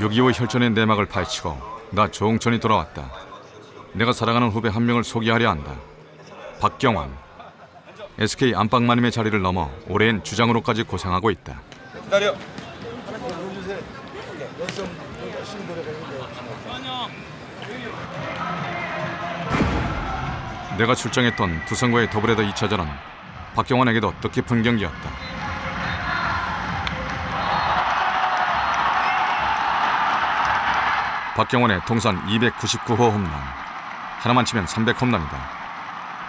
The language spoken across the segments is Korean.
6.25 혈전의 내막을 파헤치고 나 조홍천이 돌아왔다. 내가 사랑하는 후배 한 명을 소개하려 한다. 박경환. SK 안방마님의 자리를 넘어 올해엔 주장으로까지 고생하고 있다. 기다려. 내가 출정했던 두산과의 더블헤더 2차전은 박경환에게도 뜻깊은 경기였다. 박경환의 통산 299호 홈런. 하나만 치면 300 홈런이다.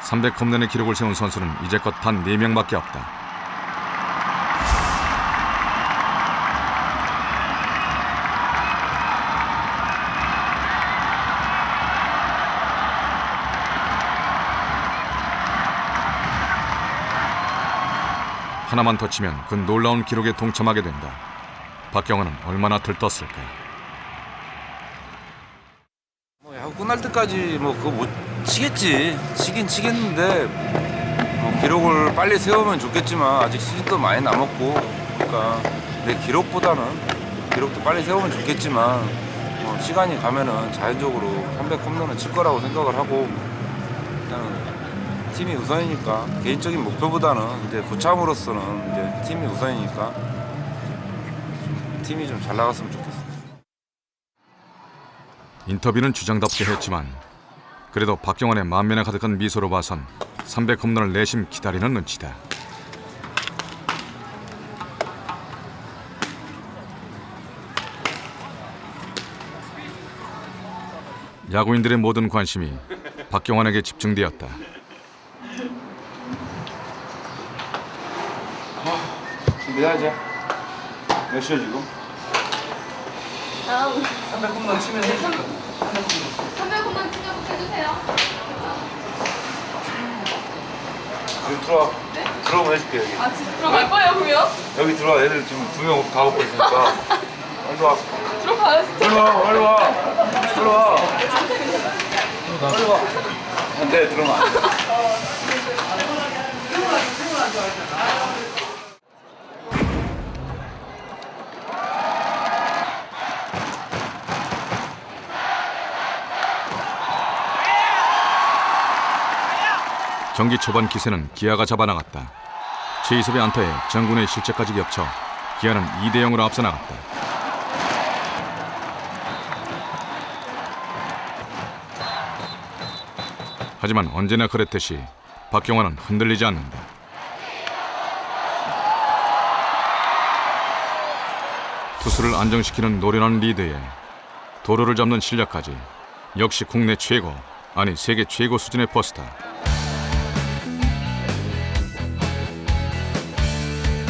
300 홈런의 기록을 세운 선수는 이제껏 단 4명밖에 없다. 하나만 더 치면 그 놀라운 기록에 동참하게 된다. 박경환은 얼마나 들떴을까. 뭐 야구 끝날 때까지 뭐 그거 못 치겠지. 치긴 치겠는데 뭐 기록을 빨리 세우면 좋겠지만 아직 시즌도 많이 남았고 그러니까 내 기록보다는 기록도 빨리 세우면 좋겠지만 뭐 시간이 가면은 자연적으로 300 홈런은 칠 거라고 생각을 하고 일단은 팀이 우선이니까 개인적인 목표보다는 이제 고참으로서는 이제 팀이 우선이니까 좀 팀이 좀 잘 나갔으면 좋겠어. 인터뷰는 주장답게 했지만 그래도 박경환의 만면에 가득한 미소로 봐선 300 홈런을 내심 기다리는 눈치다. 야구인들의 모든 관심이 박경환에게 집중되었다. 준비해야지. 몇 시야 지금? 다음 300분만 치면 돼. 300분만 충전 해주세요. 여기 들어와. 들어오면 해줄게 여기. 아 진짜 들어갈 거예요 그러면? 여기 들어와. 애들 지금 두 명다 먹고 있으니까. 빨리 와. 들어가요 진짜. 빨리 와. 빨리 와. 빨리 와. 빨리 와. 안 돼 들어가. 안 돼. 경기 초반 기세는 기아가 잡아나갔다. 최이섭의 안타에 정군의 실책까지 겹쳐 기아는 2대 0으로 앞서 나갔다. 하지만 언제나 그랬듯이 박경환은 흔들리지 않는다. 투수를 안정시키는 노련한 리드에 도로를 잡는 실력까지 역시 국내 최고 아니 세계 최고 수준의 포스타.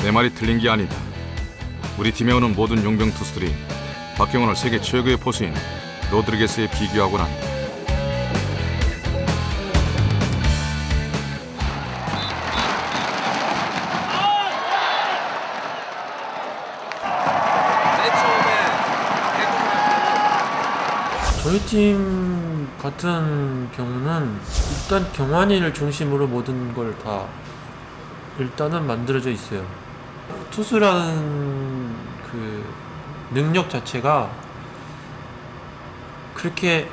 내 말이 틀린 게 아니다. 우리 팀에 오는 모든 용병 투수들이 박경원을 세계 최고의 포수인 로드리게스에 비교하곤 한다. 저희 팀 같은 경우는 일단 경환이를 중심으로 모든 걸 다 일단은 만들어져 있어요. 투수라는 그 능력 자체가 그렇게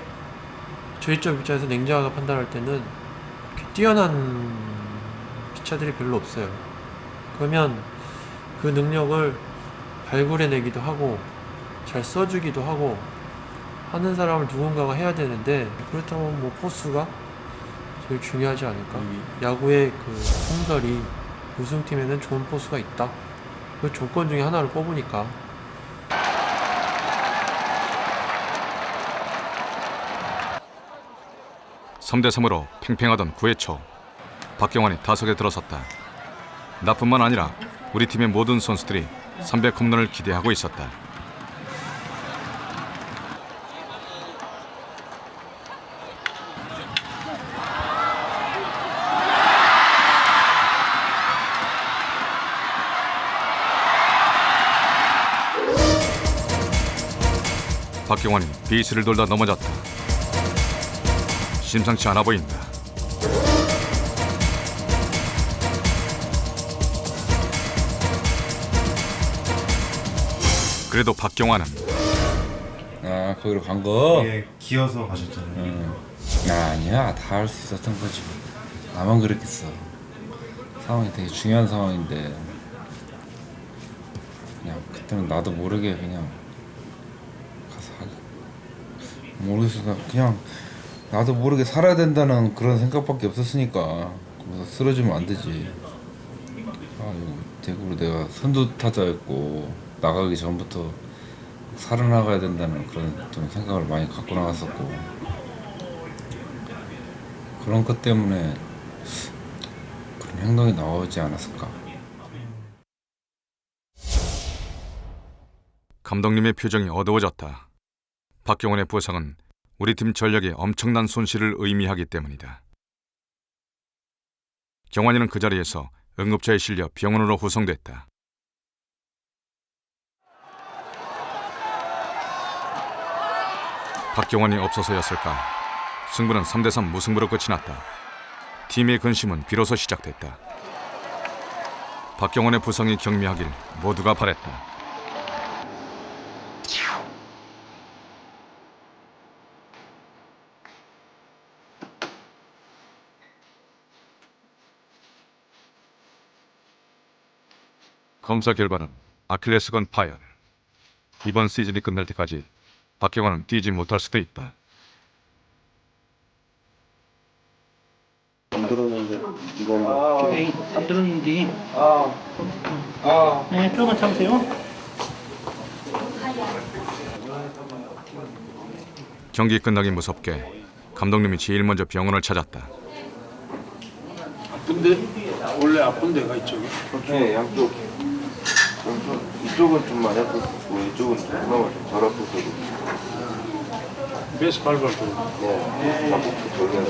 저희 쪽 입장에서 냉정하게 판단할 때는 뛰어난 피차들이 별로 없어요. 그러면 그 능력을 발굴해내기도 하고 잘 써주기도 하고 하는 사람을 누군가가 해야 되는데 그렇다면 뭐 포수가 제일 중요하지 않을까? 이 야구의 그 풍설이 우승팀에는 좋은 포수가 있다. 그 조건 중에 하나를 뽑으니까 3대 3으로 팽팽하던 9회 초 박경환이 타석에 들어섰다. 나뿐만 아니라 우리 팀의 모든 선수들이 300 홈런을 기대하고 있었다. 박경환이 베이스를 돌다 넘어졌다. 심상치 않아 보인다. 그래도 박경환은 아 거기로 간 거? 예, 기어서 가셨잖아요. 응. 아, 아니야 다 할 수 있었던 거지 나만 그랬겠어 상황이 되게 중요한 상황인데 그냥 그때는 나도 모르게 그냥 가서 하기 모르겠어. 나 그냥 나도 모르게 살아야 된다는 그런 생각밖에 없었으니까 거기서 쓰러지면 안 되지. 아 대구로 내가 선두 타자였고 나가기 전부터 살아나가야 된다는 그런 좀 생각을 많이 갖고 나갔었고 그런 것 때문에 그런 행동이 나오지 않았을까. 감독님의 표정이 어두워졌다. 박경원의 부상은 우리 팀 전력에 엄청난 손실을 의미하기 때문이다. 경환이는 그 자리에서 응급차에 실려 병원으로 후송됐다. 박경원이 없어서였을까? 승부는 3대3 무승부로 끝이 났다. 팀의 근심은 비로소 시작됐다. 박경원의 부상이 경미하길 모두가 바랬다. 검사 결과는 아킬레스건 파열. 이번 시즌이 끝날 때까지 박경원은 뛰지 못할 수도 있다. 안 들었는데 이거 에이 안 들었는지 아아 네 조금만 참으세요 경기 끝나기 무섭게 감독님이 제일 먼저 병원을 찾았다. 근데 원래 아픈 데가 이쪽이? 네, 양쪽. 양쪽. 이쪽은 좀 많이 아팠고 이쪽은 좀 그나마 좀덜 아팠어도. 베이스 발발 도 네, 반복도 돌려요.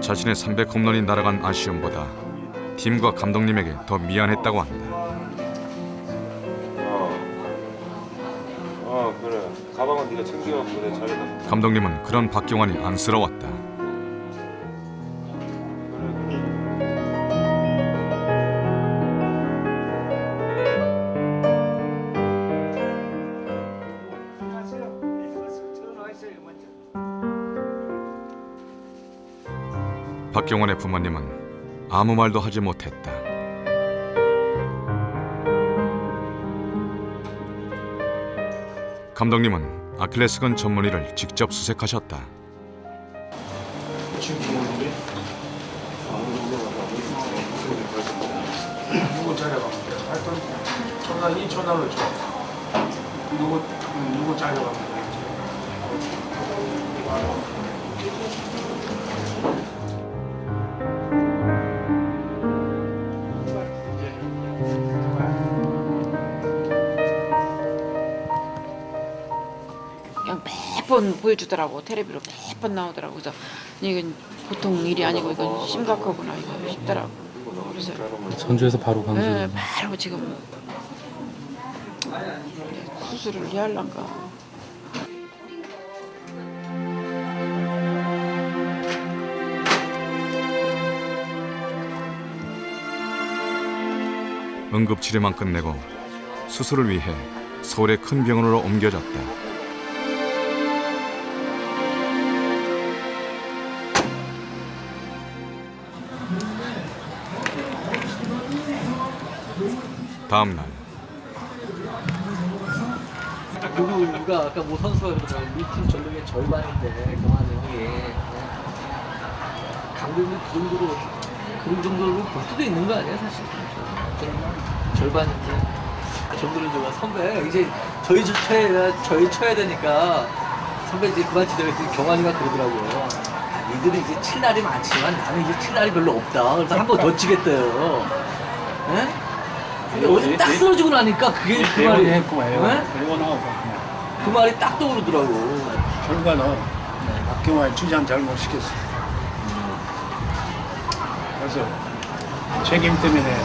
자신의 300 홈런이 날아간 아쉬움보다 팀과 감독님에게 더 미안했다고 합니다. 어. 어, 그래. 가방은 네가 챙겨갖고 자리에다. 감독님은 그런 박경환이 안쓰러웠다. 박경원의 부모님은 아무 말도 하지 못했다. 감독님은 아킬레스건 전문의를 직접 수색하셨다. 누구 돼 하여튼 전화 누구 음, 누구 자려가 그냥 매번 보여주더라고. 텔레비로 매번 나오더라고. 그래서 이건 보통 일이 아니고 이건 심각하구나. 이거 싶더라고. 그래서 전주에서 바로 강주 네, 바로 지금 수술을 해야 할란가. 응급치료만 끝내고 수술을 위해 서울의 큰 병원으로 옮겨졌다. 다음 날. 누구 누가 아까 모 선수가 그러더라고 우리팀 전력의 절반인데 경환 형이. 감독님 그 정도로 그 정도로 볼 수도 있는 거 아니야 사실? 절반인데. 그 정도로 좀 선배 이제 저희 저 쳐야 저희 쳐야 되니까 선배 이제 그만 그랬더니 경환이가 그러더라고요. 아, 니들이 이제 칠 날이 많지만 나는 이제 칠 날이 별로 없다. 그래서 한 번 더 치겠대요. 예? 근데 어제 딱 쓰러지고 나니까 그게 그 말이 했구만 예? 그리고 나고 그 말이 딱 떠오르더라고. 결과는 박경화의 주장 잘못 시켰어. 그래서 책임 때문에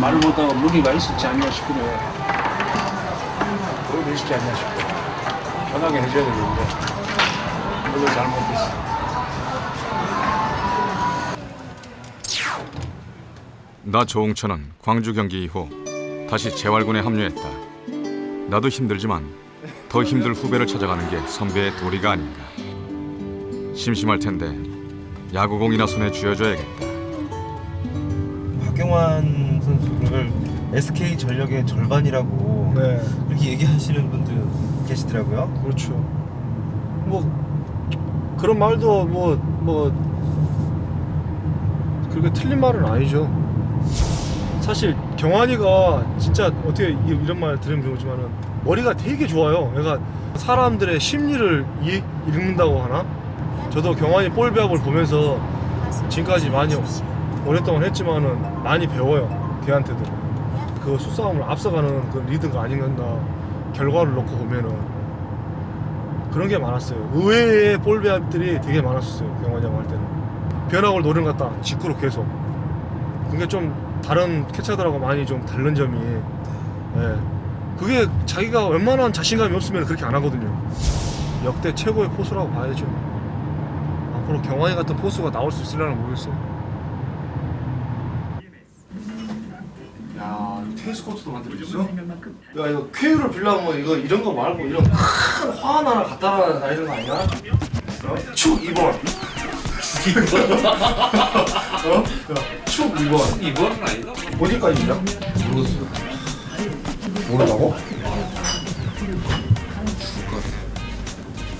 말을 못하고 무리가 있었지 않냐 싶으면 그걸 있었지 않냐 싶어. 편하게 해줘야 되는데 그걸 잘못했어. 나 조홍천은 광주 경기 이후 다시 재활군에 합류했다. 나도 힘들지만 더 힘들 후배를 찾아가는 게 선배의 도리가 아닌가. 심심할 텐데 야구공이나 손에 쥐어줘야겠다. 박경환 선수를 SK 전력의 절반이라고 네, 이렇게 얘기하시는 분들 계시더라고요. 그렇죠. 뭐 그런 말도 뭐뭐 그렇게 틀린 말은 아니죠. 사실 경환이가 진짜 어떻게 이- 이런 말 들으면 그러지만은 머리가 되게 좋아요. 얘가 사람들의 심리를 이- 읽는다고 하나? 저도 경환이 볼 배합을 보면서 지금까지 많이 오랫동안 했지만은 많이 배워요. 걔한테도. 그 수싸움을 앞서가는 그 리드가 아니겠나 결과를 놓고 보면은 그런 게 많았어요. 의외의 볼 배합들이 되게 많았었어요. 경환이 형 할 때는. 변화를 노린 것 같다. 직구로 계속. 그게 좀 다른 캐쳐들하고 많이 좀 다른 점이 예. 그게 자기가 웬만한 자신감이 없으면 그렇게 안 하거든요. 역대 최고의 포수라고 봐야죠. 앞으로 경환이 같은 포수가 나올 수 있으려나 모르겠어. 야, 테니스 코트도 만들어줬어? 야, 이거 쾌유를 빌려면 이거 이런 거 말고 이런 큰 화환 하나 갖다 놔야 되는 거 아니야? 어? 축 2번. 축 2번? 어? 야, 축 2번. 2번은 아니다. 어디까지냐? 모르겠어. 모른다고?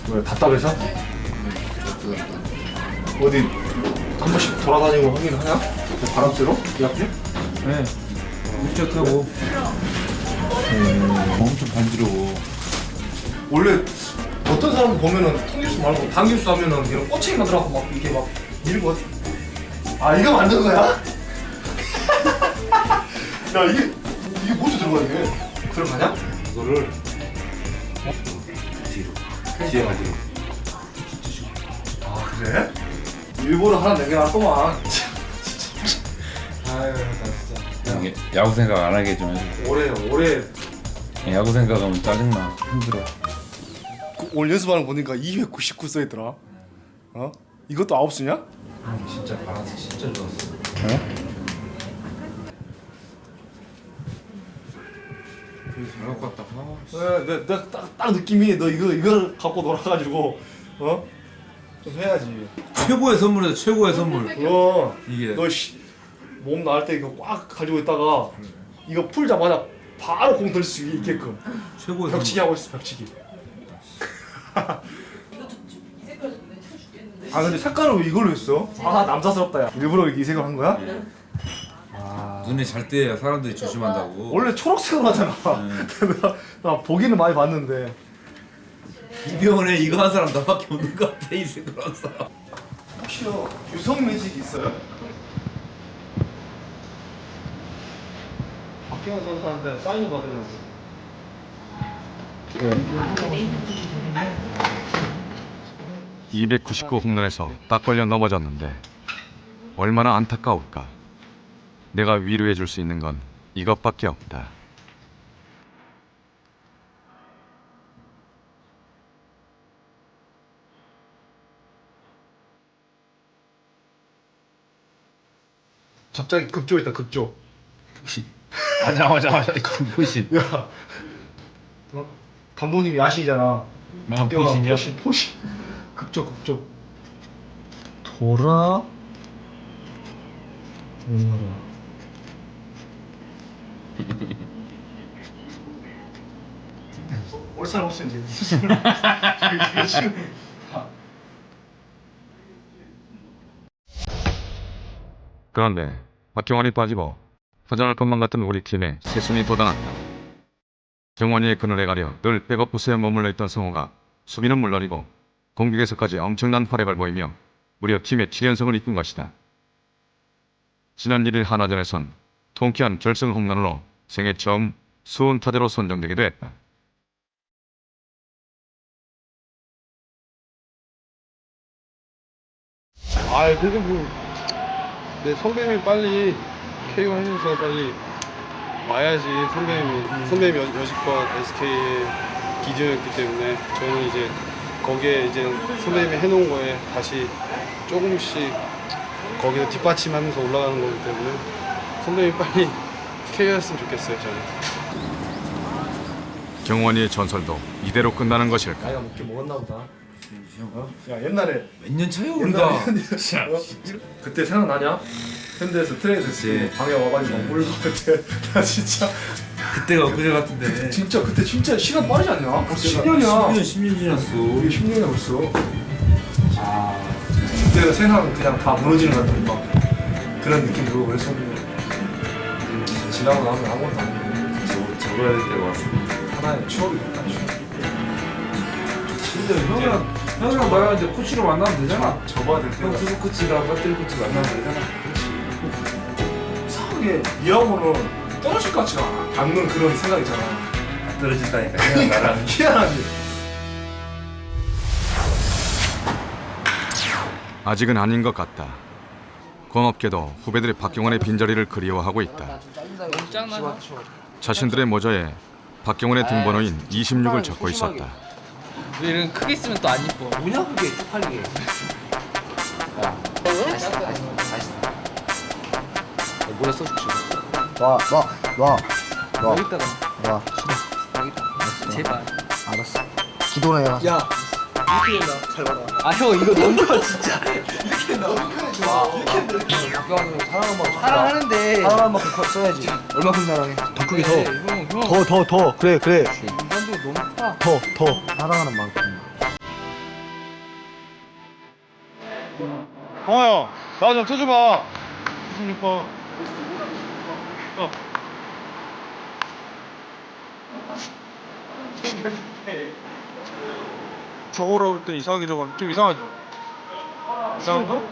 왜 답답해서? 어디 한 번씩 돌아다니고 하긴 하냐? 바람 쐬러? 이 앞에? 네. 울적하고. 엄청 간지러워. 원래 어떤 사람 보면은 통기수 말고 당기수 하면은 이런 꼬챙이 만들어갖고 막 이렇게 막 밀고 아 이거 만든 거야? 야 이게 이게 뭐지 들어가 이게 들어가냐? 이거를 뒤에 가지고. 아 그래? 일부러 하나 남겨놨구만 아유 나 진짜 야구 생각 안 하게 좀 해줘. 올해 올해 야구 생각하면 짜증나. 힘들어. 오늘 연습하는 거 보니까 299 써있더라 어? 이것도 아홉 수냐? 진짜 바람이 진짜 좋았어. 잘 갖고 왔다. 아, 네, 내, 내가 딱, 딱 느낌이 너 이거 이걸 갖고 놀아가지고 어? 좀 해야지. 최고의 선물이다. 최고의 선물. 어, 이게. 너몸 나갈 때 이거 꽉 가지고 있다가 이거 풀자마자 바로 공 들 수 있게끔 최고의 벽치기 하고 있어 벽치기. 아 근데 색깔을 왜 이걸로 했어? 아 남사스럽다 야. 일부러 이 색을 한 거야? 눈에 잘 떼야 사람들이 조심한다고. 원래 초록색으로 하잖아. 나, 나 보기는 많이 봤는데. 이병헌에 이거 한 사람 나밖에 없는 것 같아 이 색으로 한 사람. 혹시요 유성 매직 있어요? 박경환 선수한테 사인 받으려고. 299 홈런에서 딱 걸려 넘어졌는데 얼마나 안타까울까. 내가 위로해 줄 수 있는 건 이것밖에 없다. 갑자기 급조 있다 급조. 맞아 맞아 맞아. 그보신 야, 어? 감독님이 야신이잖아. 나 포신 포신 포신. 급조 급조. 돌아. 돌아. 올 사람 없으면 이제. 그런데 박경환이 빠지고 허전할 것만 같은 우리 팀에 세순이 돋아났다. 정원이의 그늘에 가려 늘 백업 부스에 머물러 있던 성호가 수비는 물론이고 공격에서까지 엄청난 활약을 보이며 무려 팀의 7연승을 이끈 것이다. 지난 1일 하나전에선 통쾌한 결승 홈런으로 생애 처음 수훈 타자로 선정되기도 했다. 아, 그게 뭐, 내 선배님이 빨리 KO 해줘서 빨리 와야지. 선배님이, 선배님이 여- 여지껏 SK의 기준이었기 때문에 저는 이제 거기에 이제 선배님이 해놓은 거에 다시 조금씩 거기서 뒷받침하면서 올라가는 거기 때문에 선배님이 빨리 KO 했으면 좋겠어요, 저는. 경원이의 전설도 이대로 끝나는 것일까? 나이가 먹게 먹었나 보다. 어? 야 옛날에 몇 년 차야 옛날에 어? 그때 생각나냐? 현대에서 트레이드 방에 와가지고 막 물고 그때 나 진짜 그때가 엊그제 같은데 진짜 그때 진짜 시간 빠르지 않냐? 벌써 10년이야. 10년 10년 지났어 우리 10년이야 벌써. 아 그때가 세상 그냥 다 무너지는 것 같은 막 그런 느낌 들고 그랬었는데 음, 지나고 나면 아무것도 아니고 저- 적어야 될 때가 왔어 하나의 추억이 됐다 추억. 근데 형이랑 형이랑 나랑 이제 코치로 만나면 되잖아 접어야 될 때가 형 투수 코치랑 배터리 코치 만나면 되잖아 이상하게 니하고는 떨어질 것 같지가 않아. 않는 그런 생각 있잖아. 떨어진다니까 형이랑 나랑 희한하지. 아직은 아닌 것 같다. 고맙게도 후배들이 박경원의 빈자리를 그리워하고 있다. 자신들의 모자에 박경원의 등번호인 26을 적고 있었다. 이런 크게 쓰면 또 안 이뻐. 뭐냐 그게 쪽팔리게. 뭐라 써주지? 놔, 놔, 놔, 놔, 여기다가 놔. 여기다. 제발. 알았어. 기도나 해라. 야 이렇게 된다. 잘 봐라. 아 형 이거 너무 커 진짜. 이렇게 너무 커. 이렇게 사랑한 만큼 사랑하는데. 사랑한 만큼 커 써야지. 얼마큼 사랑해? 더 크게 더. 형 형. 더, 더, 더. 그래, 그래. 인간도 너무 크다. 더, 더. 사랑하는 만큼. 형아야, 나좀 쳐줘봐. 26번. 어. 적으라고 할 때 이상하게 적어. 좀 이상하죠? 이상한가?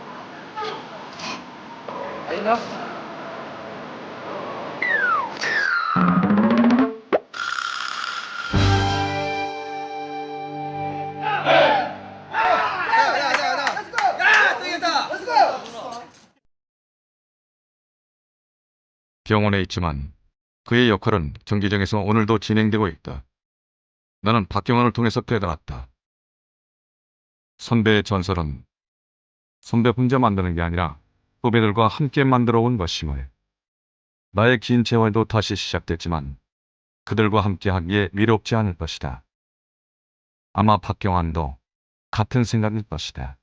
아닌가? 병원에 있지만 그의 역할은 경기장에서 오늘도 진행되고 있다. 나는 박경원을 통해서 깨달았다. 선배의 전설은 선배 혼자 만드는 게 아니라 후배들과 함께 만들어 온 것임을. 나의 긴 재활도 다시 시작됐지만 그들과 함께 하기에 위롭지 않을 것이다. 아마 박경환도 같은 생각일 것이다.